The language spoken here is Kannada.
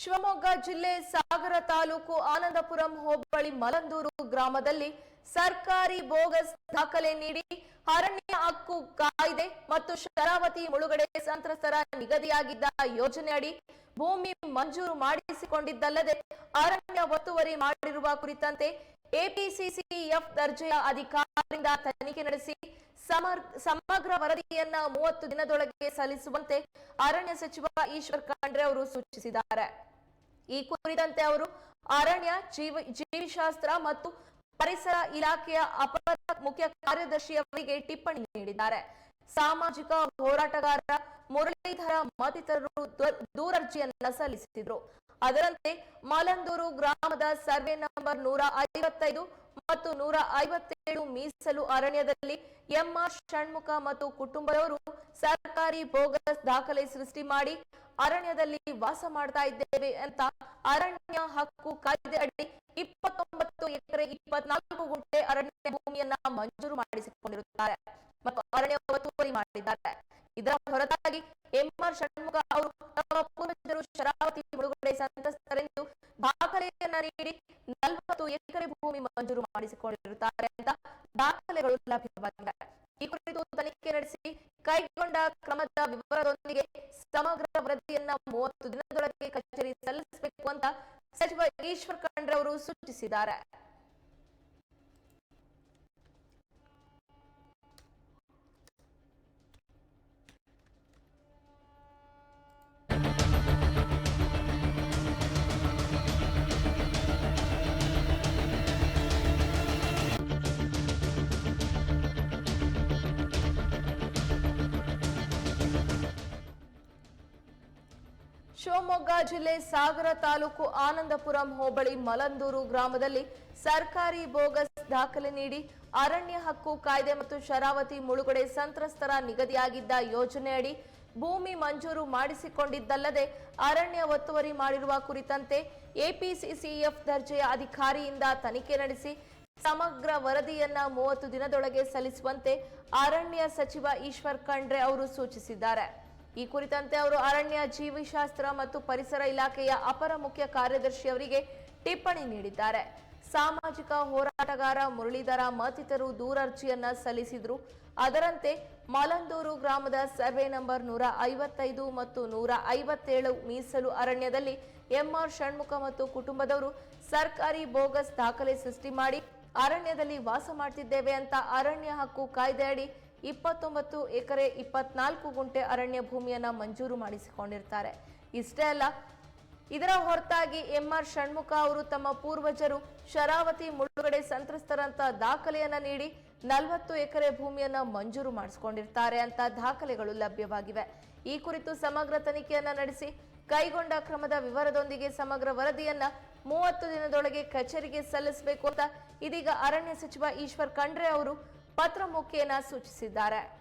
ಶಿವಮೊಗ್ಗ ಜಿಲ್ಲೆ ಸಾಗರ ತಾಲೂಕು ಆನಂದಪುರಂ ಹೋಬಳಿ ಮಲಂದೂರು ಗ್ರಾಮದಲ್ಲಿ ಸರ್ಕಾರಿ ಬೋಗಸ್ ದಾಖಲೆ ನೀಡಿ ಅರಣ್ಯ ಹಕ್ಕು ಕಾಯ್ದೆ ಮತ್ತು ಶರಾವತಿ ಮುಳುಗಡೆ ಸಂತ್ರಸ್ತರ ನಿಗದಿಯಾಗಿದ್ದ ಯೋಜನೆಯಡಿ ಭೂಮಿ ಮಂಜೂರು ಮಾಡಿಸಿಕೊಂಡಿದ್ದಲ್ಲದೆ ಅರಣ್ಯ ಒತ್ತುವರಿ ಮಾಡಿರುವ ಕುರಿತಂತೆ ಎಪಿಸಿಸಿಎಫ್ ದರ್ಜೆಯ ಅಧಿಕಾರಿಯಿಂದ ತನಿಖೆ ನಡೆಸಿ ಸಮಗ್ರ ವರದಿಯನ್ನ ಮೂವತ್ತು ದಿನದೊಳಗೆ ಸಲ್ಲಿಸುವಂತೆ ಅರಣ್ಯ ಸಚಿವ ಈಶ್ವರ್ ಖಂಡ್ರೆ ಅವರು ಸೂಚಿಸಿದ್ದಾರೆ. ಈ ಕುರಿತಂತೆ ಅವರು ಅರಣ್ಯ, ಜೀವ, ಜೀವಿಶಾಸ್ತ್ರ ಮತ್ತು ಪರಿಸರ ಇಲಾಖೆಯ ಅಪರ ಮುಖ್ಯ ಕಾರ್ಯದರ್ಶಿಯವರಿಗೆ ಟಿಪ್ಪಣಿ ನೀಡಿದ್ದಾರೆ. ಸಾಮಾಜಿಕ ಹೋರಾಟಗಾರ ಮುರಳೀಧರ ಮತ್ತಿತರರು ದೂರರ್ಜಿಯನ್ನ ಸಲ್ಲಿಸಿದ್ರು. ಅದರಂತೆ ಮಲಂದೂರು ಗ್ರಾಮದ ಸರ್ವೆ ನಂಬರ್ ನೂರ ಐವತ್ತೈದು ಮತ್ತು ನೂರ ಐವತ್ತೇಳು ಮೀಸಲು ಅರಣ್ಯದಲ್ಲಿ ಎಂಆರ್ ಷಣ್ಮುಖ ಮತ್ತು ಕುಟುಂಬದವರು ಸರ್ಕಾರಿ ಬೋಗಸ್ ದಾಖಲೆ ಸೃಷ್ಟಿ ಮಾಡಿ ಅರಣ್ಯದಲ್ಲಿ ವಾಸ ಮಾಡ್ತಾ ಇದ್ದೇವೆ ಅಂತ ಅರಣ್ಯ ಹಕ್ಕು ಕಾಯ್ದೆ ಅಡಿ ಇಪ್ಪತ್ತೊಂಬತ್ತು ಎಕರೆ ಇಪ್ಪತ್ನಾಲ್ಕು ಗುಂಟೆ ಅರಣ್ಯ ಭೂಮಿಯನ್ನ ಮಂಜೂರು ಮಾಡಿಸಿಕೊಂಡಿರುತ್ತಾರೆ ಮತ್ತು ಅರಣ್ಯ ಒತ್ತುವರಿ ಮಾಡಿದ್ದಾರೆ. ಇದರ ಹೊರತಾಗಿ ಎಂಆರ್ ಷಣ್ಮುಖ ಅವರು ತಮ್ಮ ಪೂರ್ವಜರು ಶರಾವತಿ ಮುಳುಗಡೆ ಸಂತ್ರಸ್ತರೆಂದು ದಾಖಲೆಯನ್ನ ನೀಡಿ ನಲವತ್ತು ಎಕರೆ ಭೂಮಿ ಮಂಜೂರು ಮಾಡಿಸಿಕೊಂಡಿರುತ್ತಾರೆ ಅಂತ ದಾಖಲೆಗಳು ಲಭ್ಯವಾಗಿವೆ ಈ ಕುರಿತು ತನಿಖೆ ನಡೆಸಿ ಕೈಗೊಂಡ ಕ್ರಮದ ವಿವರದೊಂದಿಗೆ ಸಮಗ್ರ ವರದಿಯನ್ನ ಮೂವತ್ತು ದಿನದೊಳಗೆ ಕಚೇರಿ ಸಲ್ಲಿಸಬೇಕು ಅಂತ ಸಚಿವ ಈಶ್ವರ್ ಖಂಡ್ರೆ ಅವರು ಸೂಚಿಸಿದ್ದಾರೆ. ಶಿವಮೊಗ್ಗ ಜಿಲ್ಲೆ ಸಾಗರ ತಾಲೂಕು ಆನಂದಪುರಂ ಹೋಬಳಿ ಮಲಂದೂರು ಗ್ರಾಮದಲ್ಲಿ ಸರ್ಕಾರಿ ಬೋಗಸ್ ದಾಖಲೆ ನೀಡಿ ಅರಣ್ಯ ಹಕ್ಕು ಕಾಯ್ದೆ ಮತ್ತು ಶರಾವತಿ ಮುಳುಗಡೆ ಸಂತ್ರಸ್ತರ ನಿಗದಿಯಾಗಿದ್ದ ಯೋಜನೆಯಡಿ ಭೂಮಿ ಮಂಜೂರು ಮಾಡಿಸಿಕೊಂಡಿದ್ದಲ್ಲದೆ ಅರಣ್ಯ ಒತ್ತುವರಿ ಮಾಡಿರುವ ಕುರಿತಂತೆ ಎಪಿಸಿಸಿಎಫ್ ದರ್ಜೆಯ ಅಧಿಕಾರಿಯಿಂದ ತನಿಖೆ ನಡೆಸಿ ಸಮಗ್ರ ವರದಿಯನ್ನ ಮೂವತ್ತು ದಿನದೊಳಗೆ ಸಲ್ಲಿಸುವಂತೆ ಅರಣ್ಯ ಸಚಿವ ಈಶ್ವರ್ ಖಂಡ್ರೆ ಅವರು ಸೂಚಿಸಿದ್ದಾರೆ. ಈ ಕುರಿತಂತೆ ಅವರು ಅರಣ್ಯ, ಜೀವಿಶಾಸ್ತ್ರ ಮತ್ತು ಪರಿಸರ ಇಲಾಖೆಯ ಅಪರ ಮುಖ್ಯ ಕಾರ್ಯದರ್ಶಿಯವರಿಗೆ ಟಿಪ್ಪಣಿ ನೀಡಿದ್ದಾರೆ. ಸಾಮಾಜಿಕ ಹೋರಾಟಗಾರ ಮುರಳೀಧರ ಮತ್ತಿತರರು ದೂರರ್ಜಿಯನ್ನ ಸಲ್ಲಿಸಿದ್ರು. ಅದರಂತೆ ಮಲಂದೂರು ಗ್ರಾಮದ ಸರ್ವೆ ನಂಬರ್ ನೂರ ಐವತ್ತೈದು ಮತ್ತು ನೂರ ಐವತ್ತೇಳು ಮೀಸಲು ಅರಣ್ಯದಲ್ಲಿ ಎಂಆರ್ ಷಣ್ಮುಖ ಮತ್ತು ಕುಟುಂಬದವರು ಸರ್ಕಾರಿ ಬೋಗಸ್ ದಾಖಲೆ ಸೃಷ್ಟಿ ಮಾಡಿ ಅರಣ್ಯದಲ್ಲಿ ವಾಸ ಮಾಡ್ತಿದ್ದೇವೆ ಅಂತ ಅರಣ್ಯ ಹಕ್ಕು ಕಾಯ್ದೆ ಅಡಿ ಇಪ್ಪತ್ತೊಂಬತ್ತು ಎಕರೆ ಇಪ್ಪತ್ನಾಲ್ಕು ಗುಂಟೆ ಅರಣ್ಯ ಭೂಮಿಯನ್ನ ಮಂಜೂರು ಮಾಡಿಸಿಕೊಂಡಿರ್ತಾರೆ. ಇಷ್ಟೇ ಅಲ್ಲ, ಇದರ ಹೊರತಾಗಿ ಎಂಆರ್ ಷಣ್ಮುಖ ಅವರು ತಮ್ಮ ಪೂರ್ವಜರು ಶರಾವತಿ ಮುಳುಗಡೆ ಸಂತ್ರಸ್ತರಂತ ದಾಖಲೆಯನ್ನ ನೀಡಿ ನಲವತ್ತು ಎಕರೆ ಭೂಮಿಯನ್ನ ಮಂಜೂರು ಮಾಡಿಸಿಕೊಂಡಿರ್ತಾರೆ ಅಂತ ದಾಖಲೆಗಳು ಲಭ್ಯವಾಗಿವೆ. ಈ ಕುರಿತು ಸಮಗ್ರ ತನಿಖೆಯನ್ನ ನಡೆಸಿ ಕೈಗೊಂಡ ಕ್ರಮದ ವಿವರದೊಂದಿಗೆ ಸಮಗ್ರ ವರದಿಯನ್ನ ಮೂವತ್ತು ದಿನದೊಳಗೆ ಕಚೇರಿಗೆ ಸಲ್ಲಿಸಬೇಕು ಅಂತ ಇದೀಗ ಅರಣ್ಯ ಸಚಿವ ಈಶ್ವರ್ ಖಂಡ್ರೆ ಅವರು ಪತ್ರ ಮುಖೇನ ಸೂಚಿಸಿದ್ದಾರೆ.